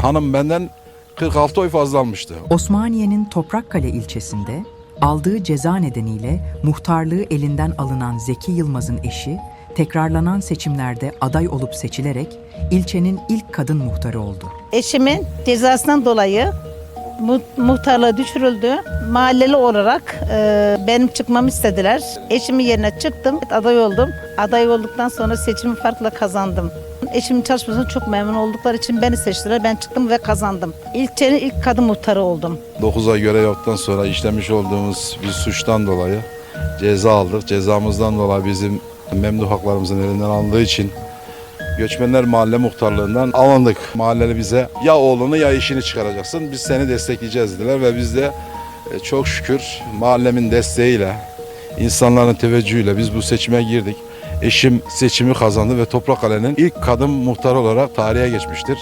Hanım benden 46 oy fazla almıştı. Osmaniye'nin Toprakkale ilçesinde aldığı ceza nedeniyle muhtarlığı elinden alınan Zeki Yılmaz'ın eşi, tekrarlanan seçimlerde aday olup seçilerek ilçenin ilk kadın muhtarı oldu. Eşimin cezasından dolayı muhtarlığı düşürüldü. Mahalleli olarak e, benim çıkmamı istediler. Eşimin yerine çıktım, aday oldum. Aday olduktan sonra seçimi farkla kazandım. Eşimin çalışmasından çok memnun oldukları için beni seçtiler. Ben çıktım ve kazandım. İlçenin ilk kadın muhtarı oldum. 9 ay görev yaptıktan sonra işlemiş olduğumuz bir suçtan dolayı ceza aldık. Cezamızdan dolayı bizim memduh haklarımızın elinden alındığı için Göçmenler Mahalle Muhtarlığından alındık. Mahalleli bize ya oğlunu ya işini çıkaracaksın biz seni destekleyeceğiz dediler ve biz de e, çok şükür mahallemin desteğiyle, insanların teveccühüyle biz bu seçime girdik. Eşim seçimi kazandı ve Toprakkale'nin ilk kadın muhtarı olarak tarihe geçmiştir.